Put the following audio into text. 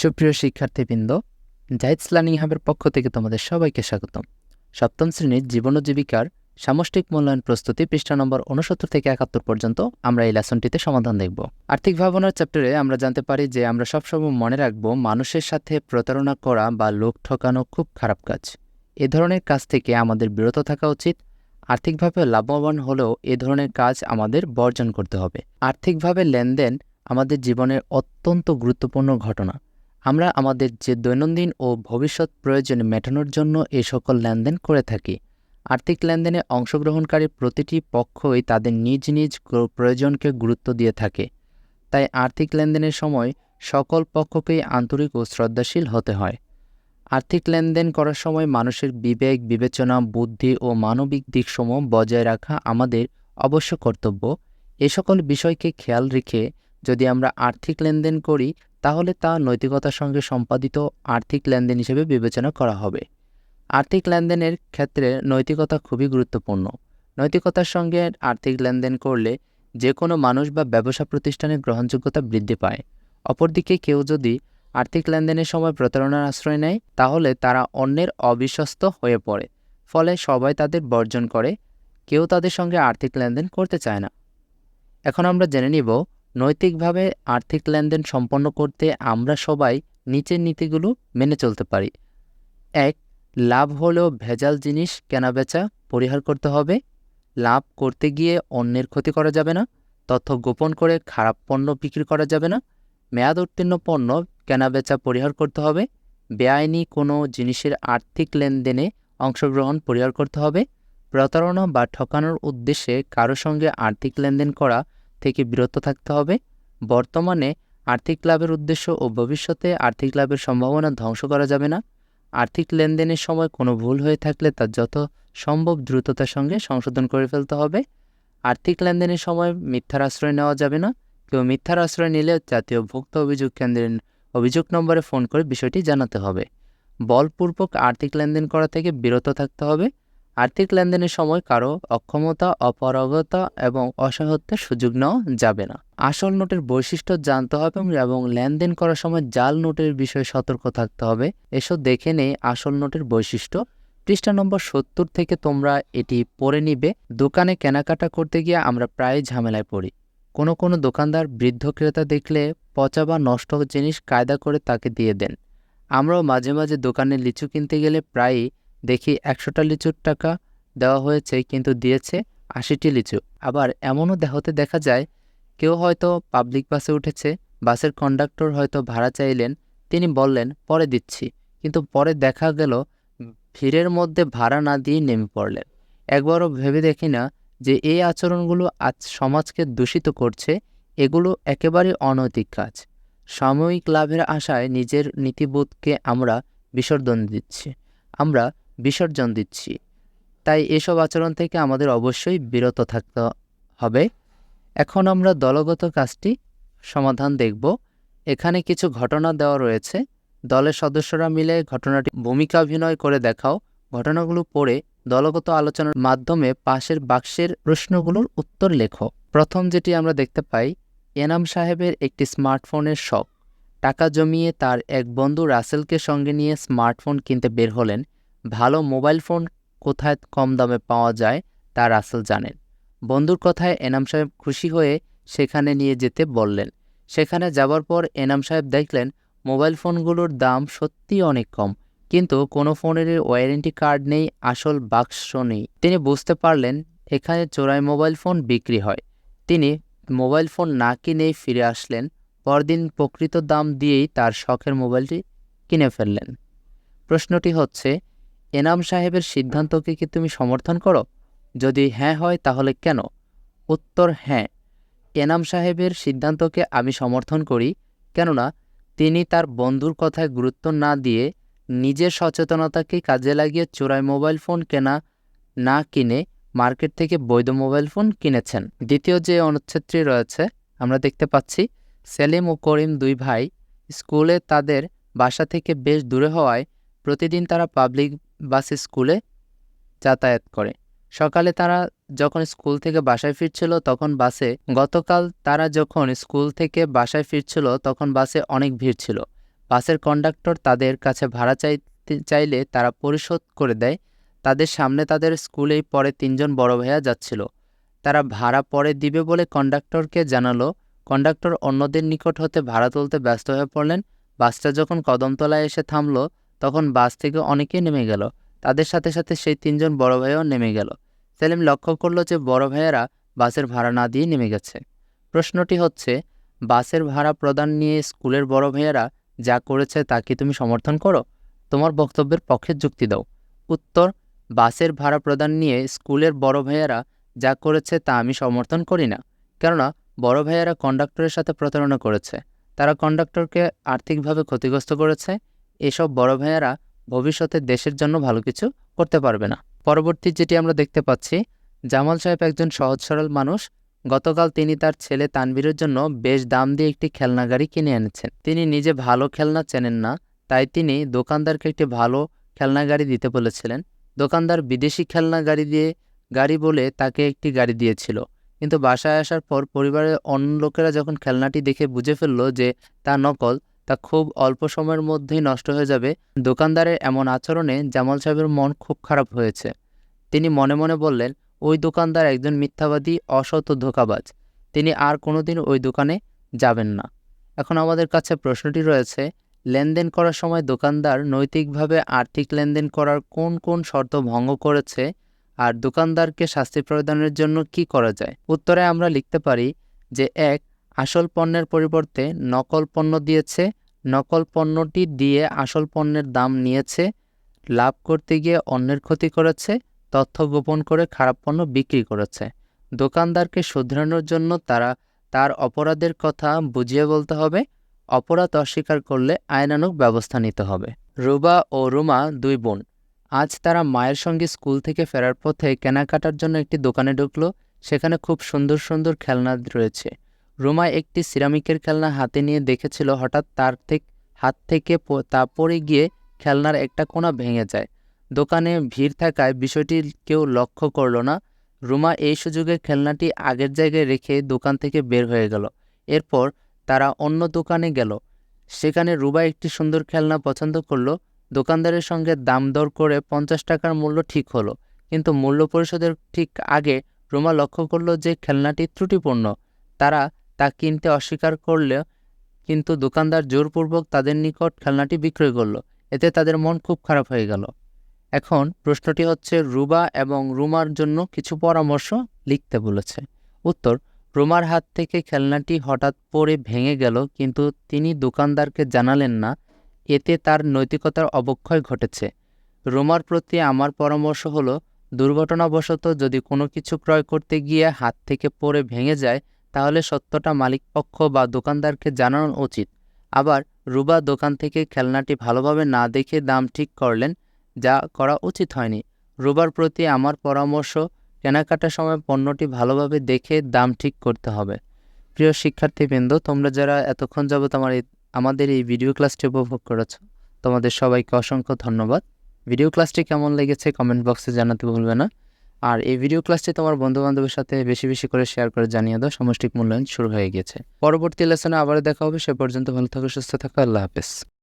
সুপ্রিয় শিক্ষার্থীবৃন্দ জাহিদস লার্নিং হাবের পক্ষ থেকে তোমাদের সবাইকে স্বাগতম। সপ্তম শ্রেণির জীবন জীবিকার সামষ্টিক মূল্যায়ন প্রস্তুতি পৃষ্ঠা নম্বর উনসত্তর থেকে একাত্তর পর্যন্ত আমরা এই লেসনটিতে সমাধান দেখব। আর্থিক ভাবনার চ্যাপ্টারে আমরা জানতে পারি যে আমরা সবসময় মনে রাখব, মানুষের সাথে প্রতারণা করা বা লোক ঠকানো খুব খারাপ কাজ। এ ধরনের কাজ থেকে আমাদের বিরত থাকা উচিত। আর্থিকভাবে লাভবান হলেও এ ধরনের কাজ আমাদের বর্জন করতে হবে। আর্থিকভাবে লেনদেন আমাদের জীবনের অত্যন্ত গুরুত্বপূর্ণ ঘটনা। আমরা আমাদের যে দৈনন্দিন ও ভবিষ্যৎ প্রয়োজন মেটানোর জন্য এই সকল লেনদেন করে থাকি। আর্থিক লেনদেনে অংশগ্রহণকারী প্রতিটি পক্ষই তাদের নিজ নিজ প্রয়োজনকে গুরুত্ব দিয়ে থাকে। তাই আর্থিক লেনদেনের সময় সকল পক্ষকেই আন্তরিক ও শ্রদ্ধাশীল হতে হয়। আর্থিক লেনদেন করার সময় মানুষের বিবেক, বিবেচনা, বুদ্ধি ও মানবিক দিকসমূহ বজায় রাখা আমাদের অবশ্য কর্তব্য। এ সকল বিষয়কে খেয়াল রেখে যদি আমরা আর্থিক লেনদেন করি তাহলে তা নৈতিকতার সঙ্গে সম্পাদিত আর্থিক লেনদেন হিসেবে বিবেচনা করা হবে। আর্থিক লেনদেনের ক্ষেত্রে নৈতিকতা খুবই গুরুত্বপূর্ণ। নৈতিকতার সঙ্গে আর্থিক লেনদেন করলে যে কোনো মানুষ বা ব্যবসা প্রতিষ্ঠানের গ্রহণযোগ্যতা বৃদ্ধি পায়। অপরদিকে কেউ যদি আর্থিক লেনদেনের সময় প্রতারণার আশ্রয় নেয়, তাহলে তারা অন্যের অবিশ্বস্ত হয়ে পড়ে। ফলে সবাই তাদের বর্জন করে, কেউ তাদের সঙ্গে আর্থিক লেনদেন করতে চায় না। এখন আমরা জেনে নিব নৈতিকভাবে আর্থিক লেনদেন সম্পন্ন করতে আমরা সবাই নিচের নীতিগুলো মেনে চলতে পারি। এক, লাভ হলেও ভেজাল জিনিস কেনাবেচা পরিহার করতে হবে। লাভ করতে গিয়ে অন্যের ক্ষতি করা যাবে না। তথ্য গোপন করে খারাপ পণ্য বিক্রি করা যাবে না। মেয়াদ উত্তীর্ণ পণ্য কেনাবেচা পরিহার করতে হবে। বেআইনি কোনো জিনিসের আর্থিক লেনদেনে অংশগ্রহণ পরিহার করতে হবে। প্রতারণা বা ঠকানোর উদ্দেশ্যে কারও সঙ্গে আর্থিক লেনদেন করা থেকে বিরত থাকতে হবে। বর্তমানে আর্থিক লাভের উদ্দেশ্য ও ভবিষ্যতে আর্থিক লাভের সম্ভাবনা ধ্বংস করা যাবে না। আর্থিক লেনদেনের সময় কোনো ভুল হয়ে থাকলে তা যত সম্ভব দ্রুততার সঙ্গে সংশোধন করে ফেলতে হবে। আর্থিক লেনদেনের সময় মিথ্যার আশ্রয় নেওয়া যাবে না। কেউ মিথ্যার আশ্রয় নিলে জাতীয় ভোক্তা অভিযোগ কেন্দ্রের অভিযোগ নম্বরে ফোন করে বিষয়টি জানাতে হবে। বলপূর্বক আর্থিক লেনদেন করা থেকে বিরত থাকতে হবে। আর্থিক লেনদেনের সময় কারও অক্ষমতা, অপারগতা এবং অসহায়ত্বের সুযোগ নেওয়া যাবে না। আসল নোটের বৈশিষ্ট্য জানতে হবে এবং লেনদেন করার সময় জাল নোটের বিষয়ে সতর্ক থাকতে হবে। এসব দেখে নেই আসল নোটের বৈশিষ্ট্য। পৃষ্ঠা নম্বর সত্তর থেকে তোমরা এটি পড়ে নিবে। দোকানে কেনাকাটা করতে গিয়ে আমরা প্রায় ঝামেলায় পড়ি। কোনো কোনো দোকানদার বৃদ্ধ ক্রেতা দেখলে পচা বা নষ্ট জিনিস কায়দা করে তাকে দিয়ে দেন। আমরাও মাঝে মাঝে দোকানে লিচু কিনতে গেলে প্রায়ই দেখি একশোটা লিচুর টাকা দেওয়া হয়েছে কিন্তু দিয়েছে আশিটি লিচু। আবার এমনও হতে দেখা যায়, কেউ হয়তো পাবলিক বাসে উঠেছে বাসের কন্ডাক্টর হয়তো ভাড়া চাইলেন, তিনি বললেন, পরে দিচ্ছি। কিন্তু পরে দেখা গেল, ভিড়ের মধ্যে ভাড়া না দিয়ে নেমে পড়লেন। একবারও ভেবে দেখি না যে এই আচরণগুলো আজ সমাজকে দূষিত করছে, এগুলো একেবারে অনৈতিক কাজ। সাময়িক লাভের আশায় নিজের নীতিবোধকে আমরা বিসর্জন দিচ্ছি। আমরা বিসর্জন দিচ্ছি। তাই এসব আচরণ থেকে আমাদের অবশ্যই বিরত থাকতে হবে। এখন আমরা দলগত কাজটি সমাধান দেখব। এখানে কিছু ঘটনা দেওয়া রয়েছে। দলের সদস্যরা মিলে ঘটনাটি ভূমিকা অভিনয় করে দেখাও। ঘটনাগুলো পড়ে দলগত আলোচনার মাধ্যমে পাশের বাক্সের প্রশ্নগুলোর উত্তর লেখো। প্রথম যেটি আমরা দেখতে পাই, এনাম সাহেবের একটি স্মার্টফোনের শখ। টাকা জমিয়ে তার এক বন্ধু রাসেলকে সঙ্গে নিয়ে স্মার্টফোন কিনতে বের হলেন। ভালো মোবাইল ফোন কোথায় কম দামে পাওয়া যায় তা রাসেল জানেন। বন্ধুর কথায় এনাম সাহেব খুশি হয়ে সেখানে নিয়ে যেতে বললেন। সেখানে যাবার পর এনাম সাহেব দেখলেন মোবাইল ফোনগুলোর দাম সত্যিই অনেক কম, কিন্তু কোনো ফোনের ওয়ারেন্টি কার্ড নেই, আসল বাক্স নেই। তিনি বুঝতে পারলেন এখানে চোরাই মোবাইল ফোন বিক্রি হয়। তিনি মোবাইল ফোন না কিনেই ফিরে আসলেন, পরদিন প্রকৃত দাম দিয়েই তার শখের মোবাইলটি কিনে ফেললেন। প্রশ্নটি হচ্ছে এনাম সাহেবের সিদ্ধান্তকে কি তুমি সমর্থন করো? যদি হ্যাঁ হয়, তাহলে কেন? উত্তর হ্যাঁ। এনাম সাহেবের সিদ্ধান্তকে আমি সমর্থন করি, কেননা তিনি তার বন্ধুর কথায় গুরুত্ব না দিয়ে নিজের সচেতনতাকে কাজে লাগিয়ে চোরাই মোবাইল ফোন কেনা, না কিনে মার্কেট থেকে বৈধ মোবাইল ফোন কিনেছেন। দ্বিতীয় যে অনুচ্ছেদটি রয়েছে, আমরা দেখতে পাচ্ছি, সেলিম ও করিম দুই ভাই স্কুলে তাদের বাসা থেকে বেশ দূরে হওয়ায় প্রতিদিন তারা পাবলিক বাস স্কুলে যাতায়াত করে। সকালে তারা যখন স্কুল থেকে বাসায় ফিরছিল তখন বাসে, গতকাল তারা যখন স্কুল থেকে বাসায় ফিরছিল তখন বাসে অনেক ভিড় ছিল। বাসের কন্ডাক্টর তাদের কাছে ভাড়া চাইতে, চাইলে তারা পরিশোধ করে দেয়। তাদের সামনে তাদের স্কুলেই পরে তিনজন বড় ভাইয়া যাচ্ছিল। তারা ভাড়া পরে দিবে বলে কন্ডাক্টরকে জানালো। কন্ডাক্টর অন্যদের নিকট হতে ভাড়া তুলতে ব্যস্ত হয়ে পড়লেন। বাসটা যখন কদমতলায় এসে থামলো তখন বাস থেকে অনেকেই নেমে গেল। তাদের সাথে সাথে সেই তিনজন বড় ভাইয়াও নেমে গেল। সেলিম লক্ষ্য করল যে বড় ভাইয়েরা বাসের ভাড়া না দিয়ে নেমে গেছে। প্রশ্নটি হচ্ছে, বাসের ভাড়া প্রদান নিয়ে স্কুলের বড় ভাইয়েরা যা করেছে তা কি তুমি সমর্থন করো? তোমার বক্তব্যের পক্ষে যুক্তি দাও। উত্তর, বাসের ভাড়া প্রদান নিয়ে স্কুলের বড় ভাইয়েরা যা করেছে তা আমি সমর্থন করি না। কেননা, বড় ভাইয়েরা কন্ডাক্টরের সাথে প্রতারণা করেছে। তারা কন্ডাক্টরকে আর্থিকভাবে ক্ষতিগ্রস্ত করেছে এসব বড় ভাইয়েরা ভবিষ্যতে দেশের জন্য ভালো কিছু করতে পারবে না। পরবর্তী যেটি আমরা দেখতে পাচ্ছি, জামাল সাহেব একজন সহজ সরল মানুষ। গতকাল তিনি তার ছেলে তানভীরের জন্য বেশ দাম দিয়ে একটি খেলনা গাড়ি কিনে এনেছেন। তিনি নিজে ভালো খেলনা চেনেন না, তাই তিনি দোকানদারকে একটি ভালো খেলনা গাড়ি দিতে বলেছিলেন। দোকানদার বিদেশি খেলনা গাড়ি দিয়ে, গাড়ি বলে তাকে একটি গাড়ি দিয়েছিল। কিন্তু বাসায় আসার পর পরিবারের অন্য লোকেরা যখন খেলনাটি দেখে বুঝে ফেলল যে তা নকল তা খুব অল্প সময়ের মধ্যেই নষ্ট হয়ে যাবে। দোকানদারের এমন আচরণে জামাল সাহেবের মন খুব খারাপ হয়েছে। তিনি মনে মনে বললেন, ওই দোকানদার একজন মিথ্যাবাদী, অসৎ ও ধোকাবাজ। তিনি আর কোনোদিন ওই দোকানে যাবেন না। এখন আমাদের কাছে প্রশ্নটি রয়েছে, লেনদেন করার সময় দোকানদার নৈতিকভাবে আর্থিক লেনদেন করার কোন কোন শর্ত ভঙ্গ করেছে আর দোকানদারকে শাস্তি প্রদানের জন্য কি করা যায়? উত্তরে আমরা লিখতে পারি যে, এক, আসল পণ্যের পরিবর্তে নকল পণ্য দিয়েছে নকল পণ্যটি দিয়ে আসল পণ্যের দাম নিয়েছে, লাভ করতে গিয়ে অন্যের ক্ষতি করেছে, তথ্য গোপন করে খারাপ পণ্য বিক্রি করেছে। দোকানদারকে শুধরানোর জন্য তারা তার অপরাধের কথা বুঝিয়ে বলতে হবে, অপরাধ অস্বীকার করলে আইনানুগ ব্যবস্থা নিতে হবে। রুবা ও রুমা দুই বোন, আজ তারা মায়ের সঙ্গে স্কুল থেকে ফেরার পথে কেনাকাটার জন্য একটি দোকানে ঢুকলো, সেখানে খুব সুন্দর সুন্দর খেলনা রয়েছে। রুমা একটি সিরামিকের খেলনা হাতে নিয়ে দেখেছিল, হঠাৎ তার থেকে, হাত থেকে তা পড়ে গিয়ে খেলনার একটা কোণা ভেঙে যায়। দোকানে ভিড় থাকায় বিষয়টি কেউ লক্ষ্য করল না। রুমা এই সুযোগে খেলনাটি আগের জায়গায় রেখে দোকান থেকে বের হয়ে গেল। এরপর তারা অন্য দোকানে গেল। সেখানে রুবা একটি সুন্দর খেলনা পছন্দ করল। দোকানদারের সঙ্গে দাম দর করে পঞ্চাশ টাকার মূল্য ঠিক হলো। কিন্তু মূল্য পরিশোধের ঠিক আগে রুমা লক্ষ্য করল যে খেলনাটি ত্রুটিপূর্ণ। তারা তা কিনতে অস্বীকার করলে কিন্তু দোকানদার জোরপূর্বক তাদের নিকট খেলনাটি বিক্রয় করল। এতে তাদের মন খুব খারাপ হয়ে গেল। এখন প্রশ্নটি হচ্ছে, রুবা এবং রুমার জন্য কিছু পরামর্শ লিখতে বলেছে। উত্তর, রুমার হাত থেকে খেলনাটি হঠাৎ পড়ে ভেঙে গেল, কিন্তু তিনি দোকানদারকে জানালেন না। এতে তার নৈতিকতার অবক্ষয় ঘটেছে। রুমার প্রতি আমার পরামর্শ হলো, দুর্ঘটনাবশত যদি কোনো কিছু ক্রয় করতে গিয়ে হাত থেকে পড়ে ভেঙে যায় তাহলে সত্যটা মালিকপক্ষ বা দোকানদারকে জানানো উচিত। আবার রুবা দোকান থেকে খেলনাটি ভালোভাবে না দেখে দাম ঠিক করলেন, যা করা উচিত হয়নি। রুবার প্রতি আমার পরামর্শ কেনাকাটার সময় পণ্যটি ভালোভাবে দেখে দাম ঠিক করতে হবে। প্রিয় শিক্ষার্থীবৃন্দ, তোমরা যারা এতক্ষণ যাবত আমার আমাদের এই ভিডিও ক্লাসটি উপভোগ করেছ, তোমাদের সবাইকে অসংখ্য ধন্যবাদ। ভিডিও ক্লাসটি কেমন লেগেছে কমেন্ট বক্সে জানাতে ভুলবে না। আর এই ভিডিও ক্লাসটি তোমার বন্ধুবান্ধবের সাথে বেশি বেশি করে শেয়ার করে জানিয়ে দাও, সমষ্টিক মূল্যায়ন শুরু হয়ে গেছে। পরবর্তী লেসনে আবার দেখা হবে, সে পর্যন্ত ভালো থাকো, সুস্থ থাকো, আল্লাহ হাফেজ।